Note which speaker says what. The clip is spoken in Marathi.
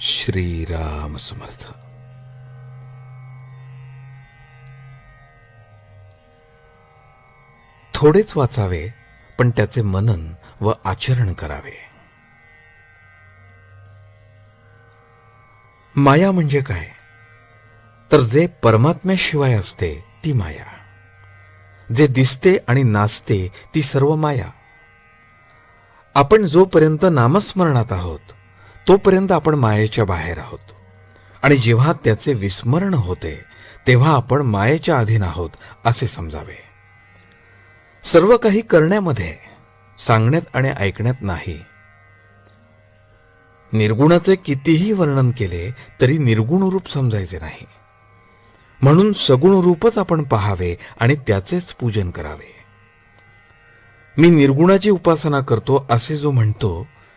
Speaker 1: श्रीराम समर्थ. थोडेच वाचावे पण त्याचे मनन व आचरण करावे. माया म्हणजे काय? तर जे परमात्म्याशिवाय असते ती माया. जे दिसते आणि नाचते ती सर्व माया. आपण जोपर्यंत नामस्मरणात आहोत तोपर्यंत आपण मायेच्या बाहेर आहोत. आणि जेव्हा त्याचे विस्मरण होते तेव्हा आपण मायेच्या अधीन आहोत असे समजावे. सर्व काही करण्यामध्ये सांगण्यात आणि ऐकण्यात नाही. निर्गुणाचे कितीही वर्णन केले तरी निर्गुण रूप समजायचे नाही. म्हणून सगुण रूपच आपण पहावे आणि त्याचेच पूजन करावे. मी निर्गुणाची उपासना करतो असे जो म्हणतो